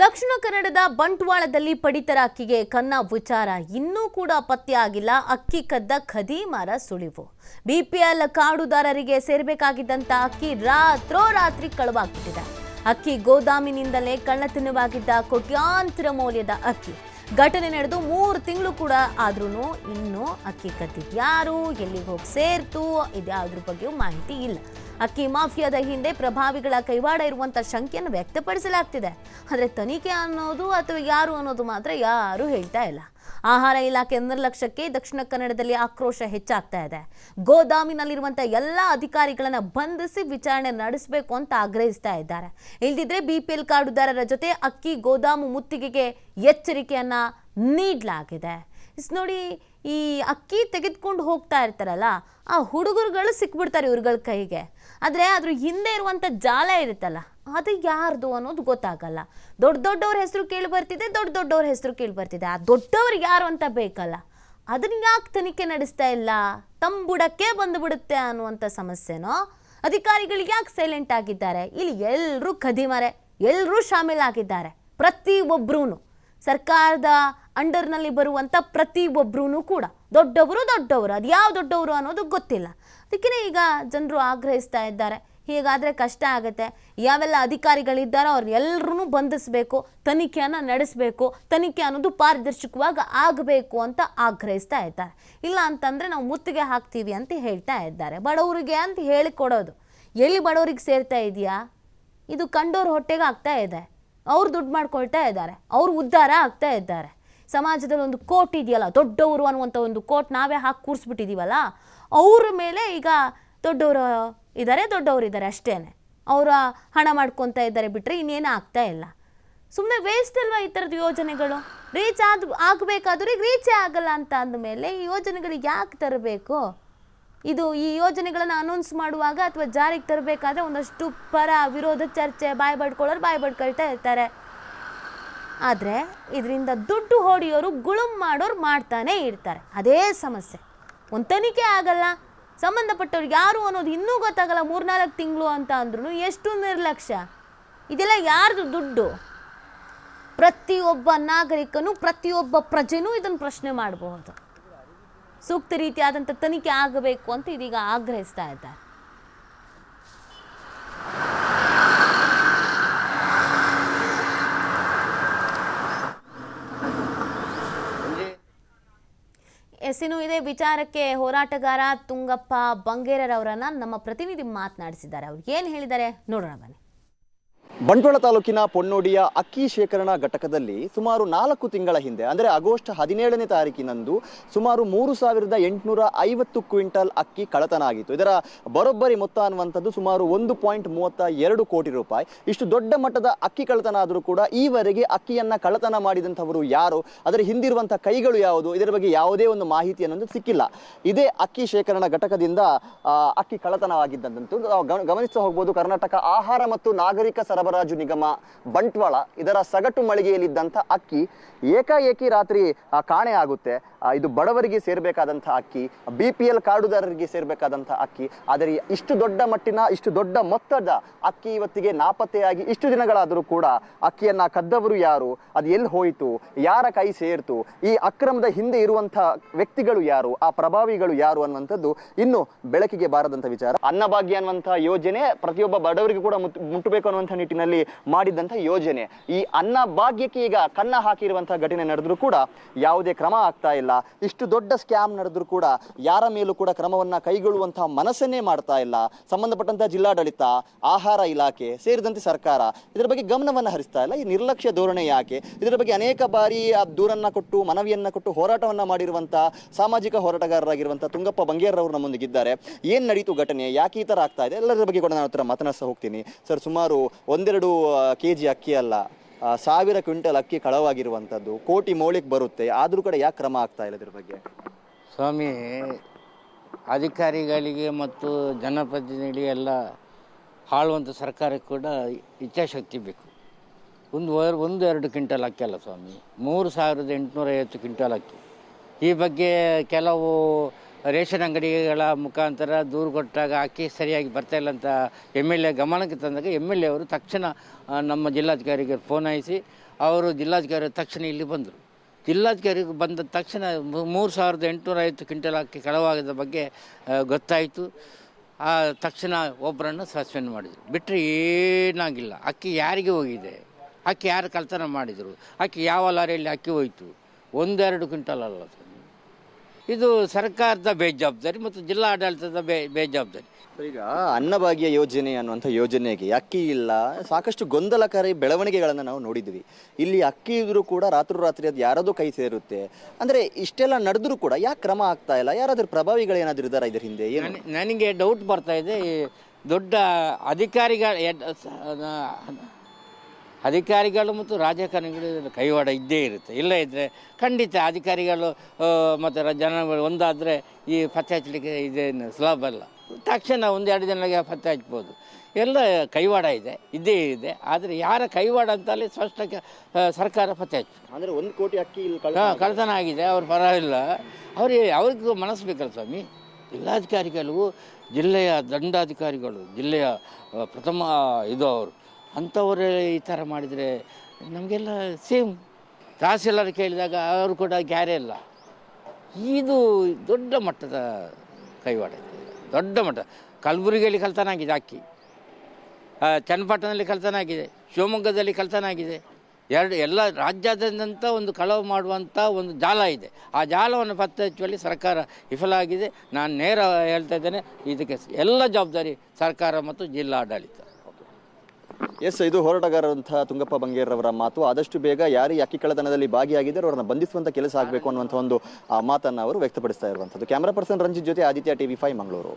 ದಕ್ಷಿಣ ಕನ್ನಡದ ಬಂಟ್ವಾಳದಲ್ಲಿ ಪಡಿತರ ಅಕ್ಕಿಗೆ ಕನ್ನ ವಿಚಾರ. ಇನ್ನೂ ಕೂಡ ಪತ್ತೆಯಾಗಿಲ್ಲ ಅಕ್ಕಿ ಕದ್ದ ಖದೀಮರ ಸುಳಿವು. ಬಿಪಿಎಲ್ ಕಾಡುದಾರರಿಗೆ ಸೇರಬೇಕಾಗಿದ್ದಂತ ಅಕ್ಕಿ ರಾತ್ರೋರಾತ್ರಿ ಕಳುವಾಗ್ಬಿಟ್ಟಿದೆ. ಅಕ್ಕಿ ಗೋದಾಮಿನಿಂದಲೇ ಕಳ್ಳತನವಾಗಿದ್ದ ಕೋಟ್ಯಾಂತರ ಮೌಲ್ಯದ ಅಕ್ಕಿ. ಘಟನೆ ನಡೆದು ಮೂರು ತಿಂಗಳು ಕೂಡ ಆದ್ರೂ ಇನ್ನೂ ಅಕ್ಕಿ ಕದ್ದಿದ್ಯಾರು ಎಲ್ಲಿಗೆ ಹೋಗಿ ಸೇರ್ತು? ಇದ್ಯಾವ್ದ್ರ ಬಗ್ಗೆಯೂ ಮಾಹಿತಿ ಇಲ್ಲ. ಅಕ್ಕಿ ಮಾಫಿಯಾದ ಹಿಂದೆ ಪ್ರಭಾವಿಗಳ ಕೈವಾಡ ಇರುವಂತ ಶಂಕೆಯನ್ನು ವ್ಯಕ್ತಪಡಿಸಲಾಗ್ತಿದೆ. ಆದರೆ ತನಿಖೆ ಅನ್ನೋದು ಅಥವಾ ಯಾರು ಅನ್ನೋದು ಮಾತ್ರ ಯಾರು ಹೇಳ್ತಾ ಇಲ್ಲ. ಆಹಾರ ಇಲಾಖೆ ನಿರ್ಲಕ್ಷ್ಯಕ್ಕೆ ದಕ್ಷಿಣ ಕನ್ನಡದಲ್ಲಿ ಆಕ್ರೋಶ ಹೆಚ್ಚಾಗ್ತಾ ಇದೆ. ಗೋದಾಮಿನಲ್ಲಿರುವಂತ ಎಲ್ಲ ಅಧಿಕಾರಿಗಳನ್ನ ಬಂಧಿಸಿ ವಿಚಾರಣೆ ನಡೆಸಬೇಕು ಅಂತ ಆಗ್ರಹಿಸ್ತಾ ಇದ್ದಾರೆ. ಇಲ್ದಿದ್ರೆ ಬಿಪಿಎಲ್ ಕಾರ್ಡುದಾರರ ಜೊತೆ ಅಕ್ಕಿ ಗೋದಾಮು ಮುತ್ತಿಗೆಗೆ ಎಚ್ಚರಿಕೆಯನ್ನ ನೀಡಲಾಗಿದೆ. ಇಸ್ ನೋಡಿ ಈ ಅಕ್ಕಿ ತೆಗೆದುಕೊಂಡು ಹೋಗ್ತಾ ಇರ್ತಾರಲ್ಲ, ಆ ಹುಡುಗರುಗಳು ಸಿಕ್ಬಿಡ್ತಾರೆ ಇವ್ರುಗಳ ಕೈಗೆ. ಆದರೆ ಅದ್ರ ಹಿಂದೆ ಇರುವಂಥ ಜಾಲ ಇರುತ್ತಲ್ಲ, ಅದು ಯಾರ್ದು ಅನ್ನೋದು ಗೊತ್ತಾಗಲ್ಲ. ದೊಡ್ಡ ದೊಡ್ಡವ್ರ ಹೆಸರು ಕೇಳಿ ಬರ್ತಿದೆ, ದೊಡ್ಡ ದೊಡ್ಡವ್ರ ಹೆಸರು ಕೇಳಿ ಬರ್ತಿದೆ. ಆ ದೊಡ್ಡವ್ರು ಯಾರು ಅಂತ ಬೇಕಲ್ಲ, ಅದನ್ನ ಯಾಕೆ ತನಿಖೆ ನಡೆಸ್ತಾ ಇಲ್ಲ? ತಂಬುಡಕ್ಕೆ ಬಂದುಬಿಡುತ್ತೆ ಅನ್ನುವಂಥ ಸಮಸ್ಯೆನೋ, ಅಧಿಕಾರಿಗಳು ಯಾಕೆ ಸೈಲೆಂಟ್ ಆಗಿದ್ದಾರೆ? ಇಲ್ಲಿ ಎಲ್ಲರೂ ಕದಿಮರೆ ಎಲ್ಲರೂ ಶಾಮೀಲಾಗಿದ್ದಾರೆ ಪ್ರತಿ ಒಬ್ರೂ ಸರ್ಕಾರದ ಅಂಡರ್ನಲ್ಲಿ ಬರುವಂಥ ಪ್ರತಿ ಒಬ್ರೂ ಕೂಡ. ದೊಡ್ಡವರು ದೊಡ್ಡವರು, ಅದು ಯಾವ ದೊಡ್ಡವರು ಅನ್ನೋದು ಗೊತ್ತಿಲ್ಲ. ಅದಕ್ಕೆ ಈಗ ಜನರು ಆಗ್ರಹಿಸ್ತಾ ಇದ್ದಾರೆ. ಹೀಗಾದರೆ ಕಷ್ಟ ಆಗುತ್ತೆ. ಯಾವೆಲ್ಲ ಅಧಿಕಾರಿಗಳಿದ್ದಾರೋ ಅವ್ರನ್ನ ಎಲ್ಲರೂ ಬಂಧಿಸಬೇಕು, ತನಿಖೆಯನ್ನು ನಡೆಸಬೇಕು, ತನಿಖೆ ಅನ್ನೋದು ಪಾರದರ್ಶಕವಾಗಿ ಆಗಬೇಕು ಅಂತ ಆಗ್ರಹಿಸ್ತಾ ಇದ್ದಾರೆ. ಇಲ್ಲ ಅಂತಂದರೆ ನಾವು ಮುತ್ತಿಗೆ ಹಾಕ್ತೀವಿ ಅಂತ ಹೇಳ್ತಾ ಇದ್ದಾರೆ. ಬಡವರಿಗೆ ಅಂತ ಹೇಳಿಕೊಡೋದು. ಎಲ್ಲಿ ಬಡವರಿಗೆ ಸೇರ್ತಾ ಇದೆಯಾ ಇದು ಕಂಡೋರ್ ಹೊಟ್ಟೆಗೆ ಆಗ್ತಾ ಇದೆ. ಅವ್ರು ದುಡ್ಡು ಮಾಡ್ಕೊಳ್ತಾ ಇದ್ದಾರೆ. ಅವ್ರು ಉದ್ಧಾರ ಆಗ್ತಾ ಇದ್ದಾರೆ. ಸಮಾಜದಲ್ಲಿ ಒಂದು ಕೋಟ್ ಇದೆಯಲ್ಲ, ದೊಡ್ಡವರು ಅನ್ನುವಂಥ ಒಂದು ಕೋಟ್ ನಾವೇ ಹಾಕಿ ಕೂರಿಸ್ಬಿಟ್ಟಿದ್ದೀವಲ್ಲ ಅವ್ರ ಮೇಲೆ ಈಗ ದೊಡ್ಡವರು ಇದ್ದಾರೆ ದೊಡ್ಡವರು ಇದ್ದಾರೆ ಅಷ್ಟೇ ಅವರ ಹಣ ಮಾಡ್ಕೊತಾ ಇದ್ದಾರೆ ಬಿಟ್ಟರೆ ಇನ್ನೇನು ಆಗ್ತಾ ಇಲ್ಲ. ಸುಮ್ಮನೆ ವೇಸ್ಟ್ ಅಲ್ವಾ ಈ ಥರದ ಯೋಜನೆಗಳು? ರೀಚ್ ಆದ, ಆಗಬೇಕಾದ್ರೆ ರೀಚೇ ಆಗಲ್ಲ ಅಂತ ಅಂದಮೇಲೆ ಈ ಯೋಜನೆಗಳಿಗೆ ಯಾಕೆ ತರಬೇಕು? ಇದು ಈ ಯೋಜನೆಗಳನ್ನು ಅನೌನ್ಸ್ ಮಾಡುವಾಗ ಅಥವಾ ಜಾರಿಗೆ ತರಬೇಕಾದ್ರೆ ಒಂದಷ್ಟು ಪರ ವಿರೋಧ ಚರ್ಚೆ, ಬಾಯ್ ಬಡ್ಕೊಳ್ಳೋರು ಬಾಯ್ ಬಡ್ಕೊಳ್ತಾ ಇರ್ತಾರೆ. ಆದರೆ ಇದರಿಂದ ದುಡ್ಡು ಹೊಡೆಯೋರು ಗುಳುಮ್ ಮಾಡೋರು ಮಾಡ್ತಾನೆ ಇರ್ತಾರೆ. ಅದೇ ಸಮಸ್ಯೆ. ಒಂದು ತನಿಖೆ ಆಗಲ್ಲ. ಸಂಬಂಧಪಟ್ಟವ್ರಿಗೆ ಯಾರು ಅನ್ನೋದು ಇನ್ನೂ ಗೊತ್ತಾಗಲ್ಲ ಮೂರ್ನಾಲ್ಕು ತಿಂಗಳು ಅಂತ ಅಂದ್ರೂ ಎಷ್ಟು ನಿರ್ಲಕ್ಷ್ಯ. ಇದೆಲ್ಲ ಯಾರ್ದು ದುಡ್ಡು? ಪ್ರತಿಯೊಬ್ಬ ನಾಗರಿಕನು, ಪ್ರತಿಯೊಬ್ಬ ಪ್ರಜೆನೂ ಇದನ್ನು ಪ್ರಶ್ನೆ ಮಾಡಬಹುದು. ಸೂಕ್ತ ರೀತಿಯಾದಂಥ ತನಿಖೆ ಆಗಬೇಕು ಅಂತ ಇದೀಗ ಆಗ್ರಹಿಸ್ತಾ ಇದ್ದಾರೆ. ಎಸ್ ಇದೆ ಇದೇ. ವಿಚಾರಕ್ಕೆ ಹೋರಾಟಗಾರ ತುಂಗಪ್ಪ ಬಂಗೇರರವರನ್ನ ನಮ್ಮ ಪ್ರತಿನಿಧಿ ಮಾತನಾಡಿಸಿದ್ದಾರೆ. ಅವ್ರು ಏನು ಹೇಳಿದ್ದಾರೆ ನೋಡೋಣ ಬನ್ನಿ. ಬಂಟ್ವಾಳ ತಾಲೂಕಿನ ಪೊನ್ನೋಡಿಯ ಅಕ್ಕಿ ಶೇಖರಣಾ ಘಟಕದಲ್ಲಿ ಸುಮಾರು ನಾಲ್ಕು ತಿಂಗಳ ಹಿಂದೆ, ಅಂದರೆ ಆಗಸ್ಟ್ ಹದಿನೇಳನೇ ತಾರೀಕಿನಂದು ಸುಮಾರು ಮೂರು ಸಾವಿರದ ಎಂಟುನೂರ ಐವತ್ತು ಕ್ವಿಂಟಲ್ ಅಕ್ಕಿ ಕಳತನ ಆಗಿತ್ತು. ಇದರ ಬರೋಬ್ಬರಿ ಮೊತ್ತ ಅನ್ನುವಂಥದ್ದು ಸುಮಾರು ಒಂದು ಪಾಯಿಂಟ್ ಮೂವತ್ತ ಎರಡು ಕೋಟಿ ರೂಪಾಯಿ. ಇಷ್ಟು ದೊಡ್ಡ ಮಟ್ಟದ ಅಕ್ಕಿ ಕಳತನ ಆದರೂ ಕೂಡ ಈವರೆಗೆ ಅಕ್ಕಿಯನ್ನು ಕಳತನ ಮಾಡಿದಂಥವರು ಯಾರು? ಅದರ ಹಿಂದಿರುವಂಥ ಕೈಗಳು ಯಾವುದು? ಇದರ ಬಗ್ಗೆ ಯಾವುದೇ ಒಂದು ಮಾಹಿತಿ ಅನ್ನೋದು ಸಿಕ್ಕಿಲ್ಲ. ಇದೇ ಅಕ್ಕಿ ಶೇಖರಣಾ ಘಟಕದಿಂದ ಅಕ್ಕಿ ಕಳತನವಾಗಿದ್ದಂತೂ ನಾವು ಗಮ- ಗಮನಿಸ್ತಾ ಹೋಗ್ಬೋದು, ಕರ್ನಾಟಕ ಆಹಾರ ಮತ್ತು ನಾಗರಿಕ ಸರಬರಾಜು ನಿಗಮ, ಬಂಟ್ವಾಳ, ಇದರ ಸಗಟು ಮಳಿಗೆಯಲ್ಲಿದ್ದಂಥ ಅಕ್ಕಿ ಏಕಾಏಕಿ ರಾತ್ರಿ ಕಾಣೆ ಆಗುತ್ತೆ. ಇದು ಬಡವರಿಗೆ ಸೇರಬೇಕಾದಂಥ ಅಕ್ಕಿ ಬಿ ಪಿ ಎಲ್ ಕಾರ್ಡುದಾರರಿಗೆ ಸೇರಬೇಕಾದಂಥ ಅಕ್ಕಿ. ಆದರೆ ಇಷ್ಟು ದೊಡ್ಡ ಮಟ್ಟಿನ, ಇಷ್ಟು ದೊಡ್ಡ ಮೊತ್ತದ ಅಕ್ಕಿ ಇವತ್ತಿಗೆ ನಾಪತ್ತೆಯಾಗಿ ಇಷ್ಟು ದಿನಗಳಾದರೂ ಕೂಡ ಅಕ್ಕಿಯನ್ನ ಕದ್ದವರು ಯಾರು? ಅದು ಎಲ್ಲಿ ಹೋಯಿತು? ಯಾರ ಕೈ ಸೇರ್ತು? ಈ ಅಕ್ರಮದ ಹಿಂದೆ ಇರುವಂಥ ವ್ಯಕ್ತಿಗಳು ಯಾರು? ಆ ಪ್ರಭಾವಿಗಳು ಯಾರು ಅನ್ನುವಂಥದ್ದು ಇನ್ನು ಬೆಳಕಿಗೆ ಬಾರದಂಥ ವಿಚಾರ. ಅನ್ನಭಾಗ್ಯ ಅನ್ನುವಂಥ ಯೋಜನೆ ಪ್ರತಿಯೊಬ್ಬ ಬಡವರಿಗೂ ಕೂಡ ಮುಟ್- ಮುಟ್ಟಬೇಕು ಅನ್ನುವಂಥ ಮಾಡಿದಂಥ ಯೋಜನೆ. ಈ ಅನ್ನ ಭಾಗ್ಯಕ್ಕೆ ಈಗ ಕನ್ನ ಹಾಕಿರುವಂತಹ ಘಟನೆ ನಡೆದ್ರೂ ಕೂಡ ಯಾವುದೇ ಕ್ರಮ ಆಗ್ತಾ ಇಲ್ಲ. ಇಷ್ಟು ದೊಡ್ಡ ಸ್ಕ್ಯಾಮ್ ನಡೆದ್ರೂ ಕೂಡ ಯಾರ ಮೇಲೂ ಕೂಡ ಕ್ರಮವನ್ನ ಕೈಗೊಳ್ಳುವಂತಹ ಮನಸ್ಸನ್ನೇ ಮಾಡ್ತಾ ಇಲ್ಲ. ಸಂಬಂಧಪಟ್ಟಂತಹ ಜಿಲ್ಲಾಡಳಿತ, ಆಹಾರ ಇಲಾಖೆ ಸೇರಿದಂತೆ ಸರ್ಕಾರ ಇದರ ಬಗ್ಗೆ ಗಮನವನ್ನ ಹರಿಸ್ತಾ ಇಲ್ಲ. ಈ ನಿರ್ಲಕ್ಷ್ಯ ಧೋರಣೆ ಯಾಕೆ? ಇದರ ಬಗ್ಗೆ ಅನೇಕ ಬಾರಿ ದೂರನ್ನ ಕೊಟ್ಟು, ಮನವಿಯನ್ನ ಕೊಟ್ಟು ಹೋರಾಟವನ್ನ ಮಾಡಿರುವಂತಹ ಸಾಮಾಜಿಕ ಹೋರಾಟಗಾರರಾಗಿರುವಂತಹ ತುಂಗಪ್ಪ ಬಂಗೇರವರು ನಮ್ಮೊಂದಿಗಿದ್ದಾರೆ ಏನ್ ನಡೀತು ಘಟನೆ? ಯಾಕೆ ಈ ತರ ಆಗ್ತಾ ಇದೆ? ಎಲ್ಲರ ಬಗ್ಗೆ ಕೂಡ ನಾನು ಹತ್ರ ಮಾತನಾಡ್ತಾ ಹೋಗ್ತೀನಿ. ಸರ್, ಸುಮಾರು ಒಂದೆರಡು ಕೆ ಜಿ ಅಕ್ಕಿ ಅಲ್ಲ ಸಾವಿರ ಕ್ವಿಂಟಲ್ ಅಕ್ಕಿ ಕಳವಾಗಿರುವಂಥದ್ದು ಕೋಟಿ ಮೌಳಿಗೆ ಬರುತ್ತೆ. ಆದರೂ ಕೂಡ ಯಾಕೆ ಕ್ರಮ ಆಗ್ತಾ ಇಲ್ಲ ಇದ್ರ ಬಗ್ಗೆ? ಸ್ವಾಮಿ, ಅಧಿಕಾರಿಗಳಿಗೆ ಮತ್ತು ಜನಪ್ರತಿನಿಧಿ ಎಲ್ಲ ಆಳುವಂಥ ಸರ್ಕಾರಕ್ಕೆ ಕೂಡ ಇಚ್ಛಾಶಕ್ತಿ ಬೇಕು. ಒಂದು ಒಂದು ಎರಡು ಕ್ವಿಂಟಲ್ ಅಕ್ಕಿ ಅಲ್ಲ ಸ್ವಾಮಿ. ಮೂರು ಸಾವಿರದ ಎಂಟುನೂರ ಐವತ್ತು ಕ್ವಿಂಟಲ್ ಅಕ್ಕಿ. ಈ ಬಗ್ಗೆ ಕೆಲವು ರೇಷನ್ ಅಂಗಡಿಗಳ ಮುಖಾಂತರ ದೂರು ಕೊಟ್ಟಾಗ ಅಕ್ಕಿ ಸರಿಯಾಗಿ ಬರ್ತಾ ಇಲ್ಲ ಅಂತ ಎಂ ಎಲ್ ಎ ಗಮನಕ್ಕೆ ತಂದಾಗ ಎಂ ಎಲ್ ಎ ಅವರು ತಕ್ಷಣ ನಮ್ಮ ಜಿಲ್ಲಾಧಿಕಾರಿಗೆ ಫೋನ್ ಹಾಯಿಸಿ ಅವರು ಜಿಲ್ಲಾಧಿಕಾರಿ ತಕ್ಷಣ ಇಲ್ಲಿ ಬಂದರು. ಜಿಲ್ಲಾಧಿಕಾರಿಗೆ ಬಂದ ತಕ್ಷಣ ಮೂರು ಸಾವಿರದ ಎಂಟುನೂರ ಐವತ್ತು ಕ್ವಿಂಟಲ್ ಅಕ್ಕಿ ಕಳವಾಗದ ಬಗ್ಗೆ ಗೊತ್ತಾಯಿತು. ಆ ತಕ್ಷಣ ಒಬ್ಬರನ್ನು ಸಸ್ಪೆಂಡ್ ಮಾಡಿದರು. ಬಿಟ್ಟರೆ ಏನಾಗಿಲ್ಲ. ಅಕ್ಕಿ ಯಾರಿಗೆ ಹೋಗಿದೆ? ಅಕ್ಕಿ ಯಾರು ಕಳ್ತನ ಮಾಡಿದರು? ಅಕ್ಕಿ ಯಾವ ಲಾರಿಯಲ್ಲಿ ಅಕ್ಕಿ ಹೋಯಿತು? ಒಂದೆರಡು ಕ್ವಿಂಟಲ್ ಅಲ್ಲ ಸರ್. ಇದು ಸರ್ಕಾರದ ಬೇಜವಾಬ್ದಾರಿ ಮತ್ತು ಜಿಲ್ಲಾ ಆಡಳಿತದ ಬೇ ಬೇಜವಾಬ್ದಾರಿ. ಈಗ ಅನ್ನಭಾಗ್ಯ ಯೋಜನೆ ಅನ್ನುವಂಥ ಯೋಜನೆಗೆ ಅಕ್ಕಿ ಇಲ್ಲ ಸಾಕಷ್ಟು ಗೊಂದಲಕಾರಿ ಬೆಳವಣಿಗೆಗಳನ್ನು ನಾವು ನೋಡಿದ್ವಿ ಇಲ್ಲಿ ಅಕ್ಕಿ ಇದ್ರೂ ಕೂಡ ರಾತ್ರೋರಾತ್ರಿ ಅದು ಯಾರಾದರೂ ಕೈ ಸೇರುತ್ತೆ. ಅಂದರೆ ಇಷ್ಟೆಲ್ಲ ನಡೆದ್ರೂ ಕೂಡ ಯಾಕೆ ಕ್ರಮ ಆಗ್ತಾ ಇಲ್ಲ? ಯಾರಾದರೂ ಪ್ರಭಾವಿಗಳು ಏನಾದರೂ ಇದ್ದಾರಾ ಇದ್ರ ಹಿಂದೆ? ಏನು? ನನಗೆ ಡೌಟ್ ಬರ್ತಾ ಇದೆ. ಈ ದೊಡ್ಡ ಅಧಿಕಾರಿಗಳ ಎಡ್- ಸ- ನ- ಅಧಿಕಾರಿಗಳು ಮತ್ತು ರಾಜಕಾರಣಿಗಳ ಕೈವಾಡ ಇದ್ದೇ ಇರುತ್ತೆ. ಇಲ್ಲ ಇದ್ದರೆ ಖಂಡಿತ ಅಧಿಕಾರಿಗಳು ಮತ್ತು ಜನಗಳು ಒಂದಾದರೆ ಈ ಪತ್ತೆ ಹಚ್ಚಲಿಕ್ಕೆ ಇದೇನು ಸುಲಭ ಅಲ್ಲ. ತಕ್ಷಣ ಒಂದೆರಡು ಜನಕ್ಕೆ ಪತ್ತೆ ಹಚ್ಬೋದು. ಎಲ್ಲ ಕೈವಾಡ ಇದೆ ಇದ್ದೇ ಇದೆ. ಆದರೆ ಯಾರ ಕೈವಾಡ ಅಂತಲೇ ಸ್ಪಷ್ಟಕ್ಕೆ ಆ, ಸರ್ಕಾರ ಪತ್ತೆ ಹಚ್ಚು. ಅಂದರೆ ಒಂದು ಕೋಟಿ ಅಕ್ಕಿ ಹಾ, ಕಳ್ತನ ಆಗಿದೆ ಅವ್ರು ಪರವಾಗಿಲ್ಲ. ಅವ್ರಿಗೆ ಅವ್ರಿಗೂ ಮನಸ್ಸು ಬೇಕಲ್ಲ ಸ್ವಾಮಿ? ಜಿಲ್ಲಾಧಿಕಾರಿಗಳು ಜಿಲ್ಲೆಯ ದಂಡಾಧಿಕಾರಿಗಳು ಜಿಲ್ಲೆಯ ಪ್ರಥಮ ಇದು ಅವರು. ಅಂಥವರೇ ಈ ಥರ ಮಾಡಿದರೆ ನಮಗೆಲ್ಲ ಸೇಮ್. ತಹಸೀಲ್ದಾರ್ ಕೇಳಿದಾಗ ಅವರು ಕೂಡ ಗ್ಯಾರೆ ಇಲ್ಲ ಇದು ದೊಡ್ಡ ಮಟ್ಟದ ಕೈವಾಡ. ದೊಡ್ಡ ಮಟ್ಟ. ಕಲಬುರಗಿಯಲ್ಲಿ ಕಲ್ತನಾಗಿದೆ ಅಕ್ಕಿ. ಚನ್ನಪಟ್ಟಣದಲ್ಲಿ ಕಲ್ತನಾಗಿದೆ. ಶಿವಮೊಗ್ಗದಲ್ಲಿ ಕಲ್ತನಾಗಿದೆ. ಎರಡು, ಎಲ್ಲ ರಾಜ್ಯಾದ್ಯಂತ ಒಂದು ಕಳವು ಮಾಡುವಂಥ ಒಂದು ಜಾಲ ಇದೆ. ಆ ಜಾಲವನ್ನು ಪತ್ತೆ ಹಚ್ಚುವಲ್ಲಿ ಸರ್ಕಾರ ವಿಫಲ ಆಗಿದೆ. ನಾನು ನೇರ ಹೇಳ್ತಾ ಇದ್ದೇನೆ, ಇದಕ್ಕೆ ಎಲ್ಲ ಜವಾಬ್ದಾರಿ ಸರ್ಕಾರ ಮತ್ತು ಜಿಲ್ಲಾಡಳಿತ. ಎಸ್, ಇದು ಹೋರಾಟಗಾರರಂತಹ ತುಂಗಪ್ಪ ಬಂಗೇರವರ ಮಾತು. ಆದಷ್ಟು ಬೇಗ ಯಾರು ಅಕ್ಕಿ ಕಳ್ಳತನದಲ್ಲಿ ಭಾಗಿಯಾಗಿದ್ದಾರೆ ಅವರನ್ನು ಬಂಧಿಸುವಂತ ಕೆಲಸ ಆಗಬೇಕು ಅನ್ನುವಂಥ ಒಂದು ಮಾತನ್ನ ಅವರು ವ್ಯಕ್ತಪಡಿಸ್ತಾ ಇರುವಂಥದ್ದು. ಕ್ಯಾಮರಾ ಪರ್ಸನ್ ರಂಜಿತ್ ಜೊತೆ ಆದಿತ್ಯ ಟಿವಿ ಫೈವ್, ಮಂಗಳೂರು.